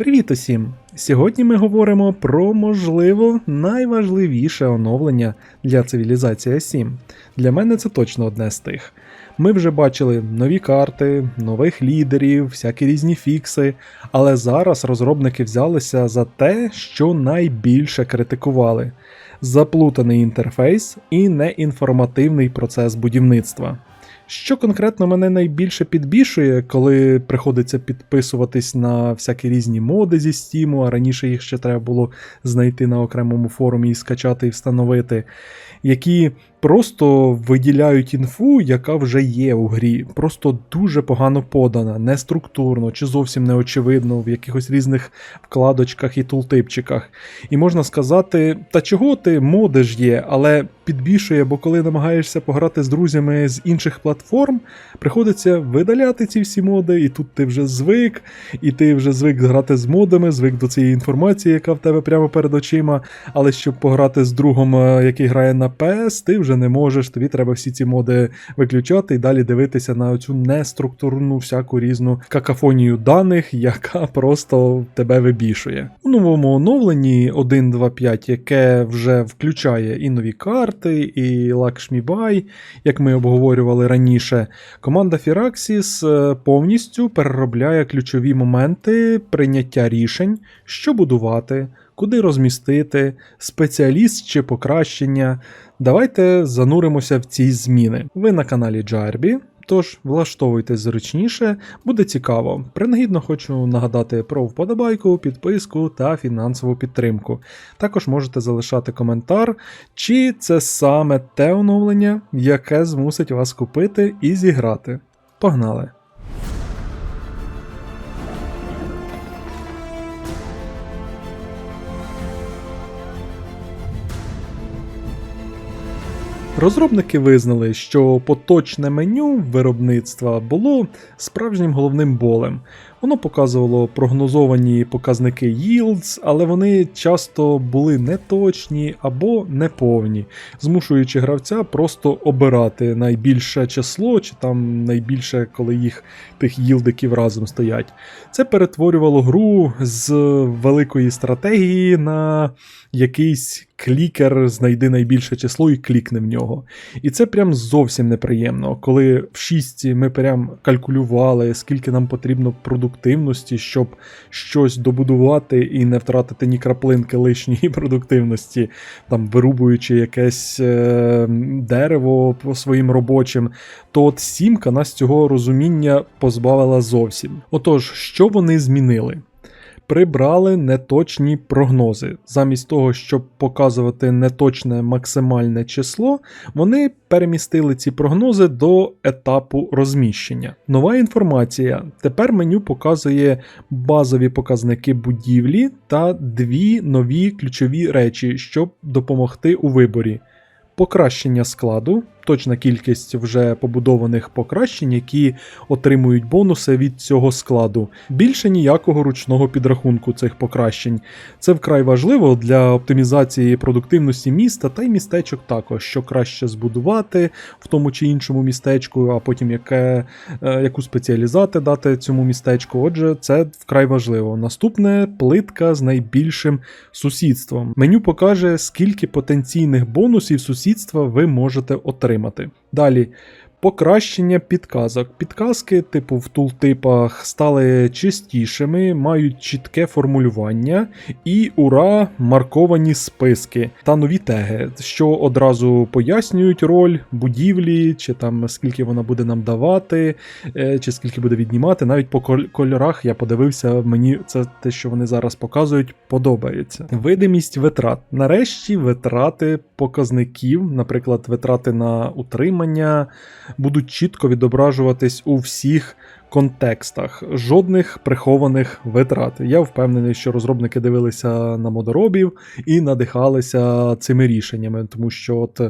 Привіт усім! Сьогодні ми говоримо про можливо найважливіше оновлення для цивілізації 7. Для мене це точно одне з тих. Ми вже бачили нові карти, нових лідерів, всякі різні фікси, але зараз розробники взялися за те, що найбільше критикували: заплутаний інтерфейс і неінформативний процес будівництва. Що конкретно мене найбільше підбішує, коли приходиться підписуватись на всякі різні моди зі Steam, а раніше їх ще треба було знайти на окремому форумі і скачати і встановити, які просто виділяють інфу, яка вже є у грі, просто дуже погано подана, неструктурно чи зовсім неочевидно в якихось різних вкладочках і тултипчиках. І можна сказати, та чого ти моди ж є, але підбішує, бо коли намагаєшся пограти з друзями з інших платформ, приходиться видаляти ці всі моди, і тут ти вже звик, і ти вже звик грати з модами, звик до цієї інформації, яка в тебе прямо перед очима. Але щоб пограти з другом, е, який грає на PS, ти вже не можеш, тобі треба всі ці моди виключати і далі дивитися на цю неструктурну всяку різну какафонію даних, яка просто тебе вибішує. У новому оновленні 1.2.5, яке вже включає і нові карти, і Buy, як ми обговорювали раніше, команда Firaxis е, повністю переробляє ключові моменти прийняття рішень, що будувати. Куди розмістити, спеціаліст чи покращення. Давайте зануримося в ці зміни. Ви на каналі Джарбі, тож влаштовуйтесь зручніше, буде цікаво. Принагідно хочу нагадати про вподобайку, підписку та фінансову підтримку. Також можете залишати коментар, чи це саме те оновлення, яке змусить вас купити і зіграти. Погнали! Розробники визнали, що поточне меню виробництва було справжнім головним болем. Воно показувало прогнозовані показники yields, але вони часто були неточні або неповні, змушуючи гравця просто обирати найбільше число, чи там найбільше, коли їх тих їлдиків разом стоять. Це перетворювало гру з великої стратегії на якийсь клікер, знайди найбільше число і клікне в нього. І це прям зовсім неприємно, коли в шістці ми прям калькулювали, скільки нам потрібно продуктивності, щоб щось добудувати і не втратити ні краплинки лишньої продуктивності, там вирубуючи якесь е, дерево по своїм робочим, то от сімка нас цього розуміння позбавила зовсім. Отож, що вони змінили? Прибрали неточні прогнози. Замість того, щоб показувати неточне максимальне число, вони перемістили ці прогнози до етапу розміщення. Нова інформація. Тепер меню показує базові показники будівлі та дві нові ключові речі, щоб допомогти у виборі. Покращення складу, точна кількість вже побудованих покращень, які отримують бонуси від цього складу. Більше ніякого ручного підрахунку цих покращень. Це вкрай важливо для оптимізації продуктивності міста та й містечок також, що краще збудувати в тому чи іншому містечку, а потім яке, е, яку спеціалізати дати цьому містечку. Отже, це вкрай важливо. Наступне плитка з найбільшим сусідством. Меню покаже, скільки потенційних бонусів сусідства ви можете отримати отримати. Далі. Покращення підказок. Підказки, типу в тултипах, стали чистішими, мають чітке формулювання і ура, марковані списки та нові теги, що одразу пояснюють роль будівлі, чи там скільки вона буде нам давати, е, чи скільки буде віднімати. Навіть по кольорах я подивився, мені це те, що вони зараз показують, подобається. Видимість витрат. Нарешті витрати показників, наприклад, витрати на утримання будуть чітко відображуватись у всіх контекстах, жодних прихованих витрат. Я впевнений, що розробники дивилися на модоробів і надихалися цими рішеннями, тому що, от,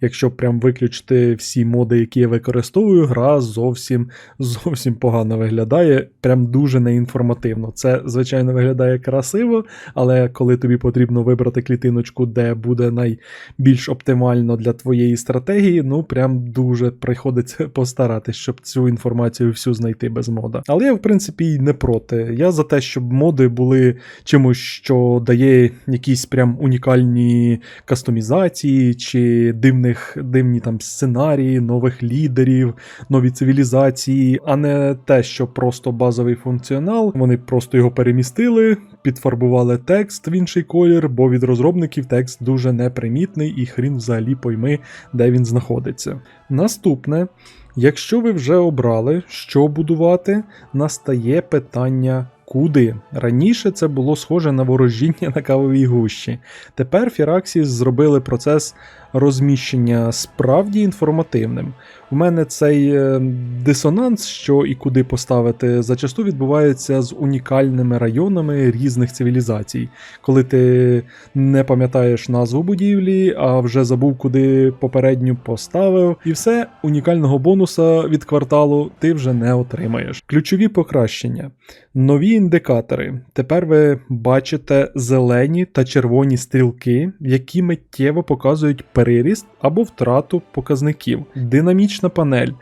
якщо прям виключити всі моди, які я використовую, гра зовсім зовсім погано виглядає, прям дуже неінформативно. Це, звичайно, виглядає красиво, але коли тобі потрібно вибрати клітиночку, де буде найбільш оптимально для твоєї стратегії, ну прям дуже приходиться постаратись, щоб цю інформацію всю знайти пройти без мода. Але я, в принципі, й не проти. Я за те, щоб моди були чимось, що дає якісь прям унікальні кастомізації чи дивних, дивні там сценарії, нових лідерів, нові цивілізації, а не те, що просто базовий функціонал. Вони просто його перемістили, підфарбували текст в інший колір, бо від розробників текст дуже непримітний і хрін взагалі пойми, де він знаходиться. Наступне. Якщо ви вже обрали, що будувати, настає питання куди. Раніше це було схоже на ворожіння на кавовій гущі. Тепер Firaxis зробили процес розміщення справді інформативним. У мене цей е, дисонанс, що і куди поставити, зачасту відбувається з унікальними районами різних цивілізацій, коли ти не пам'ятаєш назву будівлі, а вже забув, куди попередню поставив, і все унікального бонуса від кварталу ти вже не отримаєш. Ключові покращення. Нові індикатори. Тепер ви бачите зелені та червоні стрілки, які миттєво показують переріст або втрату показників. Динамічна панель.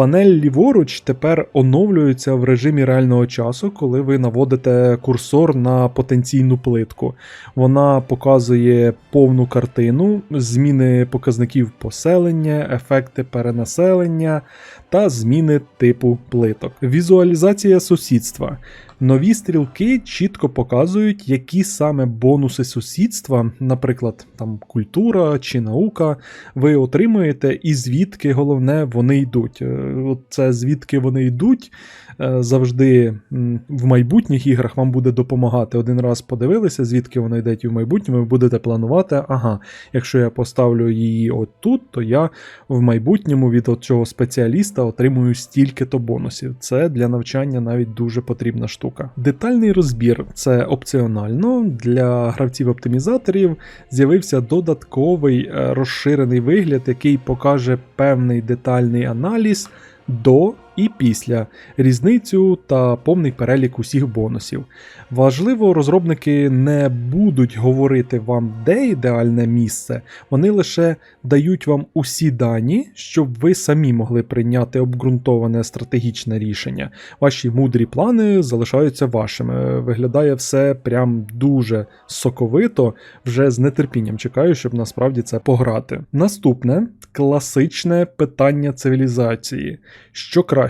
Панель ліворуч тепер оновлюється в режимі реального часу, коли ви наводите курсор на потенційну плитку. Вона показує повну картину, зміни показників поселення, ефекти перенаселення та зміни типу плиток. Візуалізація сусідства. Нові стрілки чітко показують, які саме бонуси сусідства, наприклад, там культура чи наука, ви отримуєте, і звідки головне вони йдуть. Е, От Це звідки вони йдуть, е, завжди в майбутніх іграх вам буде допомагати. Один раз подивилися, звідки воно йде в майбутньому, ви будете планувати, ага, якщо я поставлю її от тут, то я в майбутньому від цього спеціаліста отримую стільки-то бонусів. Це для навчання навіть дуже потрібна штука. Детальний розбір це опціонально. Для гравців-оптимізаторів з'явився додатковий е, розширений вигляд, який покаже певний детальний аналіз до і після різницю та повний перелік усіх бонусів. Важливо, розробники не будуть говорити вам, де ідеальне місце, вони лише дають вам усі дані, щоб ви самі могли прийняти обґрунтоване стратегічне рішення. Ваші мудрі плани залишаються вашими. Виглядає все прям дуже соковито, вже з нетерпінням чекаю, щоб насправді це пограти. Наступне класичне питання цивілізації: що краще,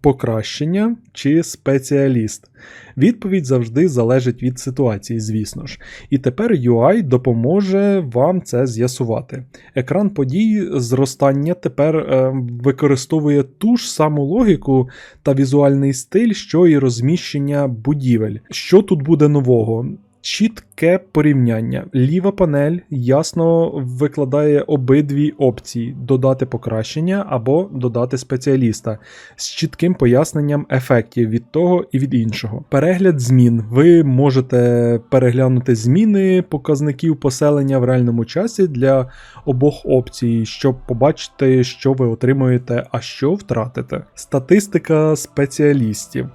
покращення чи спеціаліст? Відповідь завжди залежить від ситуації, звісно ж. І тепер UI допоможе вам це з'ясувати. Екран подій зростання тепер е, використовує ту ж саму логіку та візуальний стиль, що і розміщення будівель. Що тут буде нового? Чітке порівняння. Ліва панель ясно викладає обидві опції: додати покращення або додати спеціаліста з чітким поясненням ефектів від того і від іншого. Перегляд змін. Ви можете переглянути зміни показників поселення в реальному часі для обох опцій, щоб побачити, що ви отримуєте, а що втратите. Статистика спеціалістів.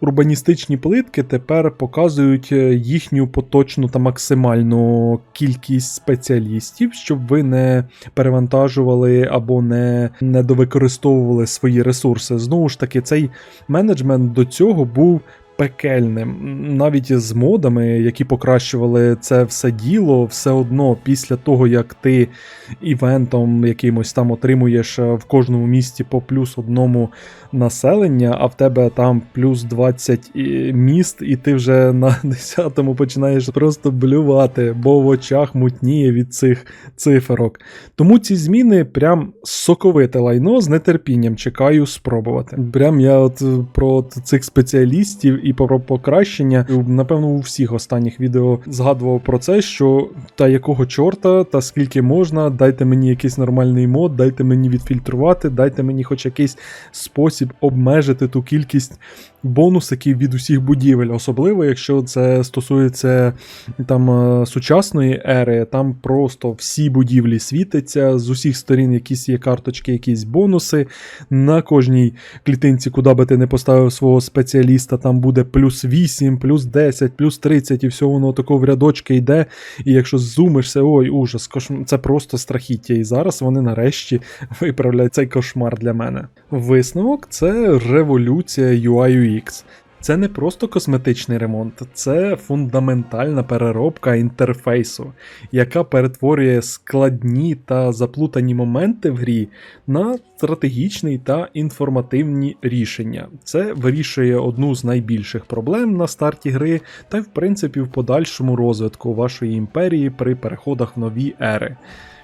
Урбаністичні плитки тепер показують е, їхню поточну та максимальну кількість спеціалістів, щоб ви не перевантажували або не недовикористовували свої ресурси. Знову ж таки, цей менеджмент до цього був. Пекельним, навіть з модами, які покращували це все діло, все одно після того, як ти івентом якимось там отримуєш е, в кожному місті по плюс одному населення, а в тебе там плюс 20 міст, і ти вже на 10-му починаєш просто блювати, бо в очах мутніє від цих циферок. Тому ці зміни прям соковите лайно з нетерпінням чекаю спробувати. Прям я от е, про цих спеціалістів і про покращення, напевно, у всіх останніх відео згадував про це, що та якого чорта, та скільки можна, дайте мені якийсь нормальний мод, дайте мені відфільтрувати, дайте мені хоч якийсь спосіб обмежити ту кількість бонусиків від усіх будівель, особливо якщо це стосується там е, сучасної ери, там просто всі будівлі світяться, з усіх сторін якісь є карточки, якісь бонуси. На кожній клітинці, куди би ти не поставив свого спеціаліста, там буде буде плюс 8, плюс 10, плюс 30, і все воно тако в рядочки йде. І якщо зумишся, ой, ужас, кошм... це просто страхіття. І зараз вони нарешті виправляють цей кошмар для мене. Висновок це революція UI UX. Це не просто косметичний ремонт, це фундаментальна переробка інтерфейсу, яка перетворює складні та заплутані моменти в грі на стратегічні та інформативні рішення. Це вирішує одну з найбільших проблем на старті гри, та й в принципі в подальшому розвитку вашої імперії при переходах в нові ери.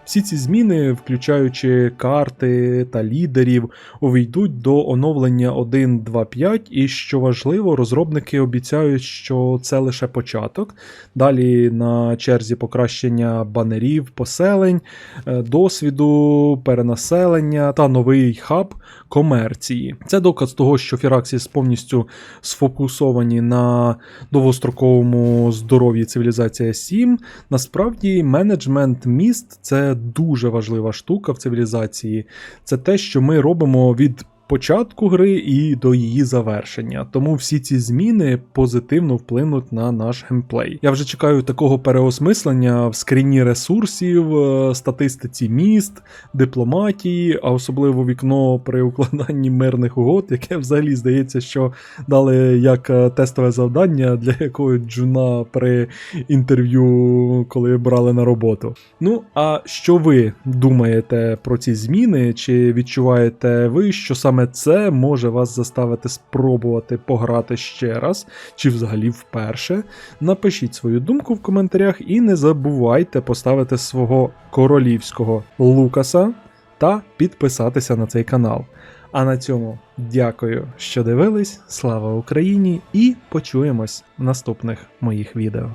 Всі ці зміни, включаючи карти та лідерів, увійдуть до оновлення 1.2.5, і що важливо, розробники обіцяють, що це лише початок. Далі на черзі покращення банерів, поселень, е, досвіду, перенаселення та новий хаб комерції. Це доказ того, що Firaxis повністю сфокусовані на довгостроковому здоров'ї цивілізація 7. Насправді, менеджмент міст це дуже важлива штука в цивілізації. Це те, що ми робимо від початку гри і до її завершення. Тому всі ці зміни позитивно вплинуть на наш геймплей. Я вже чекаю такого переосмислення в скріні ресурсів, е, статистиці міст, дипломатії, а особливо вікно при укладанні мирних угод, яке взагалі здається, що дали як е, тестове завдання для якогось джуна при інтерв'ю, коли брали на роботу. Ну, а що ви думаєте про ці зміни? Чи відчуваєте ви, що саме це може вас заставити спробувати пограти ще раз, чи взагалі вперше? Напишіть свою думку в коментарях і не забувайте поставити свого королівського Лукаса та підписатися на цей канал. А на цьому дякую, що дивились. Слава Україні! І почуємось в наступних моїх відео.